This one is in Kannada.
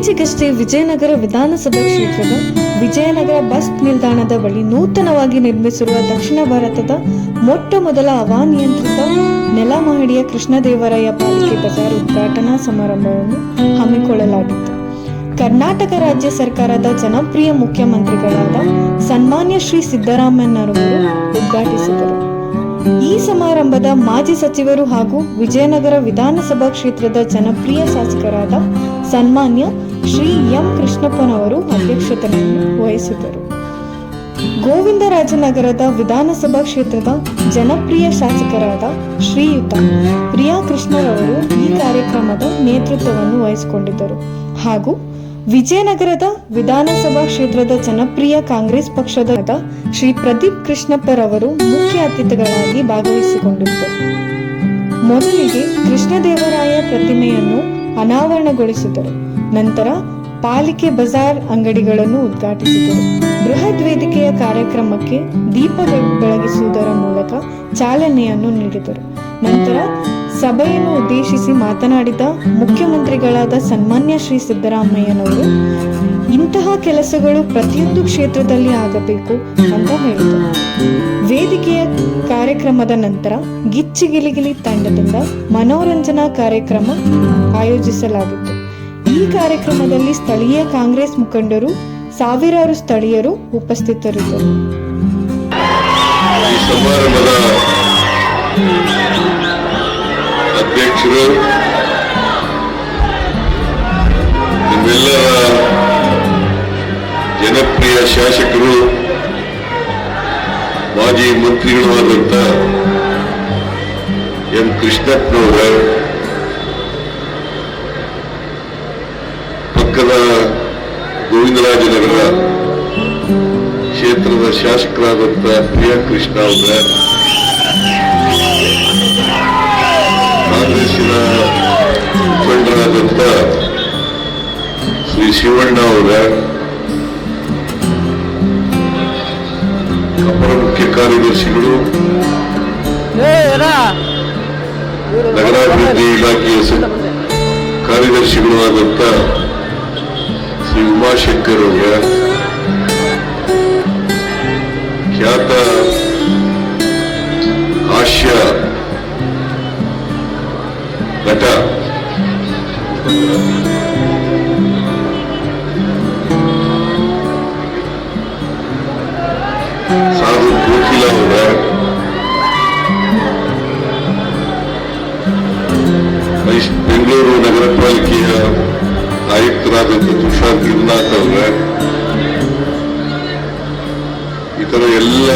ಇತ್ತೀಚೆಗಷ್ಟೇ ವಿಜಯನಗರ ವಿಧಾನಸಭಾ ಕ್ಷೇತ್ರದ ವಿಜಯನಗರ ಬಸ್ ನಿಲ್ದಾಣದ ಬಳಿ ನೂತನವಾಗಿ ನಿರ್ಮಿಸಿರುವ ದಕ್ಷಿಣ ಭಾರತದ ಮೊಟ್ಟ ಮೊದಲ ಅವಾನಿಯಂತ್ರಿತ ನೆಲಮಹಡಿಯ ಕೃಷ್ಣದೇವರಾಯ ಪಾಲಿಕೆ ಬಜಾರ್ ಉದ್ಘಾಟನಾ ಸಮಾರಂಭವನ್ನು ಹಮ್ಮಿಕೊಳ್ಳಲಾಗಿತ್ತು. ಕರ್ನಾಟಕ ರಾಜ್ಯ ಸರ್ಕಾರದ ಜನಪ್ರಿಯ ಮುಖ್ಯಮಂತ್ರಿಗಳಾದ ಸನ್ಮಾನ್ಯ ಶ್ರೀ ಸಿದ್ದರಾಮಯ್ಯನವರು ಉದ್ಘಾಟಿಸಿದರು. ಈ ಸಮಾರಂಭದ ಮಾಜಿ ಸಚಿವರು ಹಾಗೂ ವಿಜಯನಗರ ವಿಧಾನಸಭಾ ಕ್ಷೇತ್ರದ ಜನಪ್ರಿಯ ಶಾಸಕರಾದ ಸನ್ಮಾನ್ಯ ಶ್ರೀ ಎಂ ಕೃಷ್ಣಪ್ಪನವರು ಅಧ್ಯಕ್ಷತೆಯನ್ನು ವಹಿಸಿದರು ಗೋವಿಂದರಾಜನಗರದ ವಿಧಾನಸಭಾ ಕ್ಷೇತ್ರದ ಜನಪ್ರಿಯ ಶಾಸಕರಾದ ಶ್ರೀಯುತ ಪ್ರಿಯಾ ಕೃಷ್ಣರವರು ಈ ಕಾರ್ಯಕ್ರಮದ ನೇತೃತ್ವವನ್ನು ವಹಿಸಿಕೊಂಡಿದ್ದರು. ಹಾಗೂ ವಿಜಯನಗರದ ವಿಧಾನಸಭಾ ಕ್ಷೇತ್ರದ ಜನಪ್ರಿಯ ಕಾಂಗ್ರೆಸ್ ಪಕ್ಷದ ಶ್ರೀ ಪ್ರದೀಪ್ ಕೃಷ್ಣಪ್ಪರವರು ಮುಖ್ಯ ಅತಿಥಿಗಳಾಗಿ ಭಾಗವಹಿಸಿಕೊಂಡಿದ್ದರು. ಮೊದಲಿಗೆ ಕೃಷ್ಣದೇವರಾಯ ಪ್ರತಿಮೆಯನ್ನು ಅನಾವರಣಗೊಳಿಸಿದರು. ನಂತರ ಪಾಲಿಕೆ ಬಜಾರ್ ಅಂಗಡಿಗಳನ್ನು ಉದ್ಘಾಟಿಸಿದರು. ಬೃಹತ್ ವೇದಿಕೆಯ ಕಾರ್ಯಕ್ರಮಕ್ಕೆ ದೀಪ ಬೆಳ್- ಬೆಳಗಿಸುವುದರ ಮೂಲಕ ಚಾಲನೆಯನ್ನು ನೀಡಿದರು. ನಂತರ ಸಭೆಯನ್ನು ಉದ್ದೇಶಿಸಿ ಮಾತನಾಡಿದ ಮುಖ್ಯಮಂತ್ರಿಗಳಾದ ಸನ್ಮಾನ್ಯ ಶ್ರೀ ಸಿದ್ದರಾಮಯ್ಯನವರು, ಇಂತಹ ಕೆಲಸಗಳು ಪ್ರತಿಯೊಂದು ಕ್ಷೇತ್ರದಲ್ಲಿ ಆಗಬೇಕು ಅಂತ ಹೇಳಿದರು. ವೇದಿಕೆಯ ಕಾರ್ಯಕ್ರಮದ ನಂತರ ಗಿಚ್ಚಿ ಗಿಲಿಗಿಲಿ ತಂಡದಿಂದ ಮನೋರಂಜನಾ ಕಾರ್ಯಕ್ರಮ ಆಯೋಜಿಸಲಾಗಿತ್ತು. ಈ ಕಾರ್ಯಕ್ರಮದಲ್ಲಿ ಸ್ಥಳೀಯ ಕಾಂಗ್ರೆಸ್ ಮುಖಂಡರು, ಸಾವಿರಾರು ಸ್ಥಳೀಯರು ಉಪಸ್ಥಿತರಿದ್ದರು. ಜನಪ್ರಿಯ ಶಾಸಕರು, ಮಾಜಿ ಮಂತ್ರಿಗಳು ಆದಂತ ಎಂ ಕೃಷ್ಣಪ್ಪನವರ ಗೋವಿಂದರಾಜನಗರ ಕ್ಷೇತ್ರದ ಶಾಸಕರಾದಂಥ ಪ್ರಿಯಾ ಕೃಷ್ಣ ಅವರ, ಕಾಂಗ್ರೆಸ್ಸಿನ ಮುಖಂಡರಾದಂಥ ಶ್ರೀ ಶಿವಣ್ಣ ಅವರ, ಅಪರ ಮುಖ್ಯ ಕಾರ್ಯದರ್ಶಿಗಳು, ನಗರಾಭಿವೃದ್ಧಿ ಇಲಾಖೆಯ ಕಾರ್ಯದರ್ಶಿಗಳು ಆದಂತ ಶ್ರೀ ಉಮಾಶಂಕರ್ ಅವರ ಖ್ಯಾತ ಆಯುಕ್ತರಾದಂಥ ತುಷಾರ್ ಗಿರ್ನಾಥ್ ಈ ಇತರ ಎಲ್ಲ